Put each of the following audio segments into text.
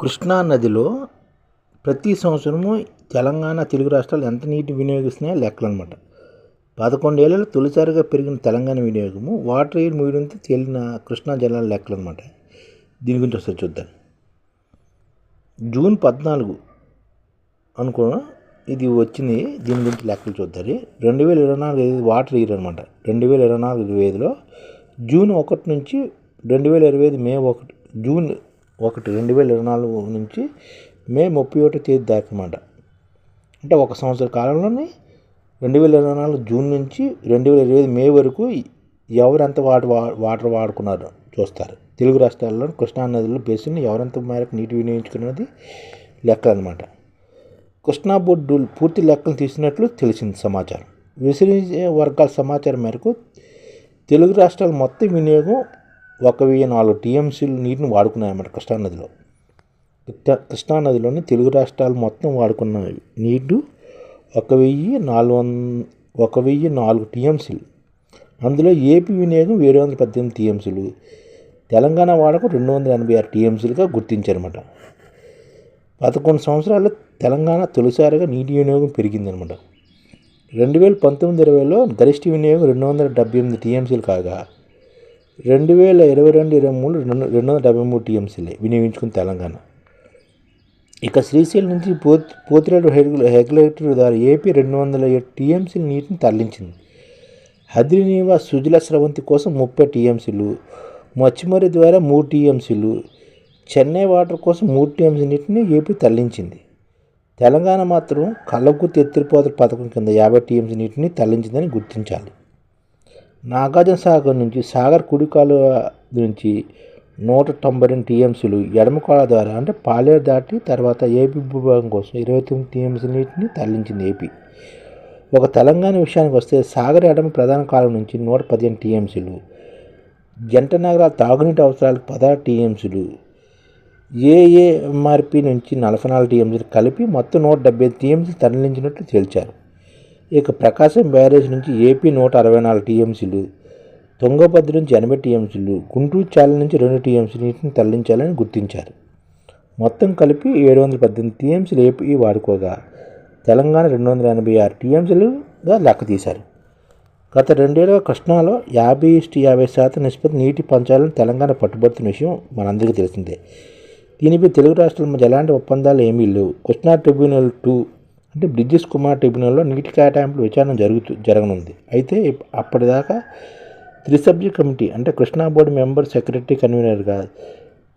కృష్ణా నదిలో ప్రతి సంవత్సరము తెలంగాణ తెలుగు రాష్ట్రాలు ఎంత నీటి వినియోగిస్తున్నాయో లెక్కలు అనమాట పదకొండేళ్ళలో తొలిసారిగా పెరిగిన తెలంగాణ వినియోగము వాటర్ ఎయిర్ మీడియంతో తేలిన కృష్ణా జలాల లెక్కలు అనమాట దీని గురించి ఒకసారి చూద్దాం. జూన్ పద్నాలుగు అనుకో ఇది వచ్చింది దీని గురించి లెక్కలు చూద్దాం రెండు వేల ఇరవై నాలుగు ఐదు వాటర్ ఇయర్ అనమాట. రెండు వేల ఇరవై నాలుగు ఇరవై ఐదులో జూన్ ఒకటి నుంచి రెండు వేల ఇరవై ఐదు మే ఒకటి జూన్ ఒకటి రెండు వేల ఇరవై నాలుగు నుంచి మే ముప్పై ఒకటి తేదీ దాకా అన్నమాట. అంటే ఒక సంవత్సర కాలంలోనే రెండు వేల ఇరవై నాలుగు జూన్ నుంచి రెండు వేల ఇరవై ఐదు మే వరకు ఎవరెంత వాటర్ వాటర్ వాడుకున్నారు చూస్తారు. తెలుగు రాష్ట్రాల్లో కృష్ణా నదిలో బేసిన్ ఎవరెంత మేరకు నీటి వినియోగించుకున్నది లెక్కలు అనమాట కృష్ణా బోర్డు పూర్తి లెక్కలు తీసినట్లు తెలిసింది సమాచారం. విసిరించే వర్గాల సమాచారం మేరకు తెలుగు రాష్ట్రాల మొత్తం వినియోగం ఒక వెయ్యి నాలుగు టీఎంసీలు నీటిని వాడుకున్నాయన్నమాట కృష్ణానదిలో నదిలో. కృష్ణా నదిలోని తెలుగు రాష్ట్రాలు మొత్తం వాడుకున్నాయి నీటు ఒక వెయ్యి నాలుగు వంద ఒక వెయ్యి నాలుగు టీఎంసీలు. అందులో ఏపీ వినియోగం ఏడు వందల పద్దెనిమిది టీఎంసీలు. తెలంగాణ వాడకం రెండు వందల ఎనభై ఆరు టీఎంసీలుగా గుర్తించారన్నమాట. పదకొండు సంవత్సరాలు తెలంగాణ తొలిసారిగా నీటి వినియోగం పెరిగిందనమాట రెండు వేల పంతొమ్మిది ఇరవైలో గరిష్ట వినియోగం రెండు వందల డెబ్బై ఎనిమిది టీఎంసీలు కాగా రెండు వేల ఇరవై రెండు ఇరవై మూడు రెండు రెండు వందల డెబ్బై మూడు టీఎంసీలే వినియోగించుకుని తెలంగాణ. ఇక శ్రీశైలం నుంచి పోత్ పోతిరేడు రెగ్యులేటర్ ద్వారా ఏపీ రెండు వందల ఏడు టీఎంసీల నీటిని తరలించింది. హద్రినీవా సుజల స్రవంతి కోసం ముప్పై టీఎంసీలు మచ్చిమరి ద్వారా మూడు టీఎంసీలు చెన్నై వాటర్ కోసం మూడు టీఎంసీ నీటిని ఏపీ తరలించింది. తెలంగాణ మాత్రం కళ్ళకు తెత్తిరిపోతల పథకం కింద యాభై టీఎంసీ నీటిని తరలించిందని గుర్తించాలి. నాగార్జున సాగర్ నుంచి సాగర్ కుడికాలు నుంచి నూట తొంభై రెండు టీఎంసీలు ఎడమ కాల ద్వారా అంటే పాలేరు దాటి తర్వాత ఏపీ భూభాగం కోసం ఇరవై తొమ్మిది టీఎంసీ నీటిని తరలించింది ఏపీ. ఒక తెలంగాణ విషయానికి వస్తే సాగర్ ఎడమ ప్రధాన కాలం నుంచి నూట పదిహేను టీఎంసీలు జంట నగరాల తాగునీటి అవసరాలకు పదహారు టీఎంసీలు ఏఏఎంఆర్పి నుంచి నలభై నాలుగు టీఎంసీలు కలిపి మొత్తం నూట డెబ్బై టీఎంసీలు తరలించినట్లు తేల్చారు. ఇక ప్రకాశం బ్యారేజ్ నుంచి ఏపీ నూట అరవై నాలుగు టీఎంసీలు తుంగభద్ర నుంచి ఎనభై టీఎంసీలు గుంటూరు చాల నుంచి రెండు టీఎంసీ నీటిని తరలించాలని గుర్తించారు. మొత్తం కలిపి ఏడు వందల పద్దెనిమిది టీఎంసీలు ఏపీ వాడుకోగా తెలంగాణ రెండు వందల ఎనభై ఆరు టీఎంసీలుగా లెక్క తీశారు. గత రెండేళ్ళుగా కృష్ణాలో యాభై ఇష్టి యాభై శాతం నిష్పత్తి నీటి పంచాలని తెలంగాణ పట్టుబడుతున్న విషయం మనందరికీ తెలిసిందే. దీనిపై తెలుగు రాష్ట్రాల మధ్య ఎలాంటి ఒప్పందాలు ఏమీ లేవు. కృష్ణా ట్రిబ్యునల్ టూ అంటే బ్రిడ్జెస్ కుమార్ ట్రిబ్యునల్లో నీటి కేటాయింపుల విచారణ జరుగుతూ జరగనుంది. అయితే అప్పటిదాకా త్రిసభ్య కమిటీ అంటే కృష్ణా బోర్డు మెంబర్ సెక్రటరీ కన్వీనర్గా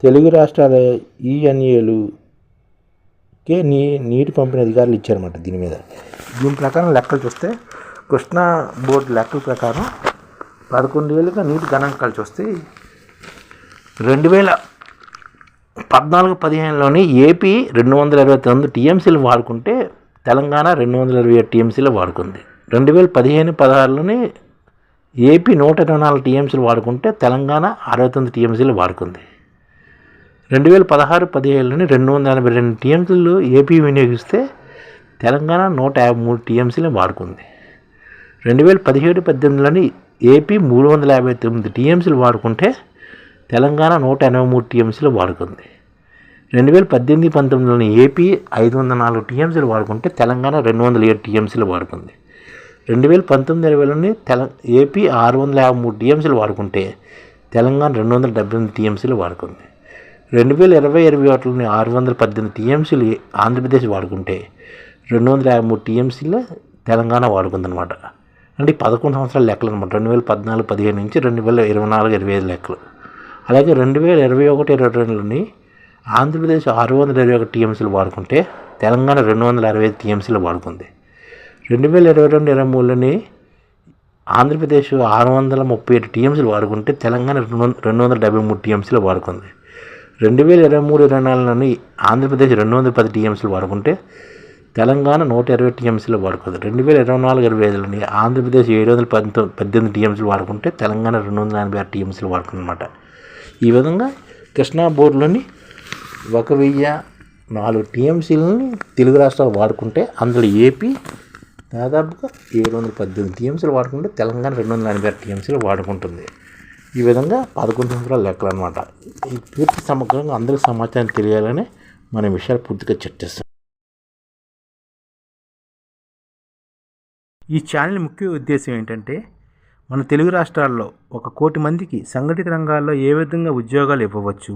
తెలుగు రాష్ట్రాల ఈఎన్ఏలు కే నీ నీటి పంపిణీ అధికారులు ఇచ్చారన్నమాట దీని మీద. దీని ప్రకారం లెక్కలు చూస్తే కృష్ణా బోర్డు లెక్కల ప్రకారం పదకొండు వేలుగా నీటి గణాంకాలు చూస్తే రెండు వేల పద్నాలుగు పదిహేనులోని ఏపీ రెండు వందల ఇరవై తొమ్మిది టీఎంసీలు వాడుకుంటే తెలంగాణ రెండు వందల ఇరవై ఏడు టీఎంసీలు వాడుకుంది. రెండు వేల పదిహేను పదహారులోని ఏపీ నూట ఇరవై నాలుగు టీఎంసీలు వాడుకుంటే తెలంగాణ అరవై తొమ్మిది టీఎంసీలు వాడుకుంది. రెండు వేల పదహారు పదిహేడులోని రెండు వందల ఎనభై రెండు టీఎంసీలు ఏపీ వినియోగిస్తే తెలంగాణ నూట యాభై మూడు టీఎంసీలు వాడుకుంది. రెండు వేల పదిహేడు పద్దెనిమిదిలోని ఏపీ మూడు వందల యాభై తొమ్మిది టీఎంసీలు వాడుకుంటే తెలంగాణ నూట ఎనభై మూడు టీఎంసీలు వాడుకుంది. రెండు వేల పద్దెనిమిది పంతొమ్మిదిలోని ఏపీ ఐదు వందల నాలుగు టీఎంసీలు వాడుకుంటే తెలంగాణ రెండు వందల ఏడు టీఎంసీలు వాడుకుంది. రెండు వేల పంతొమ్మిది ఇరవైలోని తెల ఏపీ ఆరు వందల యాభై మూడు టీఎంసీలు వాడుకుంటే తెలంగాణ రెండు వందల డెబ్బై ఎనిమిది టీఎంసీలు వాడుకుంది. రెండు వేల ఇరవై ఇరవై ఒకటిలోని ఆరు వందల పద్దెనిమిది టీఎంసీలు ఆంధ్రప్రదేశ్ వాడుకుంటే రెండు వందల యాభై మూడు టీఎంసీలు తెలంగాణ వాడుకుందనమాట అంటే పదకొండు సంవత్సరాల లెక్కలు అనమాట రెండు వేల పద్నాలుగు పదిహేను నుంచి రెండు వేల ఇరవై నాలుగు ఇరవై ఐదు లెక్కలు. అలాగే రెండు వేల ఇరవై ఒకటి ఇరవై రెండులోని ఆంధ్రప్రదేశ్ ఆరు వందల ఇరవై ఒకటి టీఎంసీలు వాడుకుంటే తెలంగాణ రెండు వందల అరవై ఐదు టీఎంసీలు వాడుకుంది. రెండు వేల ఇరవై రెండు ఇరవై మూడులోని ఆంధ్రప్రదేశ్ ఆరు వందల ముప్పై ఏడు టీఎంసీలు వాడుకుంటే తెలంగాణ రెండు వందల రెండు వందల డెబ్బై మూడు టీఎంసీలు వాడుకుంది. రెండు వేల ఇరవై మూడు ఇరవై నాలుగులోని ఆంధ్రప్రదేశ్ రెండు వందల పది టీఎంసీలు వాడుకుంటే తెలంగాణ నూట ఇరవై టీఎంసీలు వాడుకుంది. రెండు వేల ఇరవై నాలుగు ఇరవై ఐదులోని ఆంధ్రప్రదేశ్ ఏడు వందల పంతొమ్మిది పద్దెనిమిది టీఎంసీలు వాడుకుంటే తెలంగాణ రెండు వందల ఎనభై ఆరు టీఎంసీలు వాడుకుందన్నమాట. ఈ విధంగా కృష్ణా బోర్డులోని ఒక వెయ్యి నాలుగు టీఎంసీలని తెలుగు రాష్ట్రాలు వాడుకుంటే అందులో ఏపీ దాదాపుగా ఏడు వందల పద్దెనిమిది టీఎంసీలు వాడుకుంటే తెలంగాణ రెండు వందల ఎనభై ఆరు టీఎంసీలు వాడుకుంటుంది. ఈ విధంగా పదకొండు సంవత్సరాల లెక్కలు అనమాట ఈ పూర్తి సమగ్రంగా అందరికీ సమాచారం తెలియాలని మన విషయాలు పూర్తిగా చర్చిస్తాం ఈ ఛానల్ ముఖ్య ఉద్దేశం ఏంటంటే మన తెలుగు రాష్ట్రాల్లో ఒక కోటి మందికి సంఘటిత రంగాల్లో ఏ విధంగా ఉద్యోగాలు ఇవ్వవచ్చు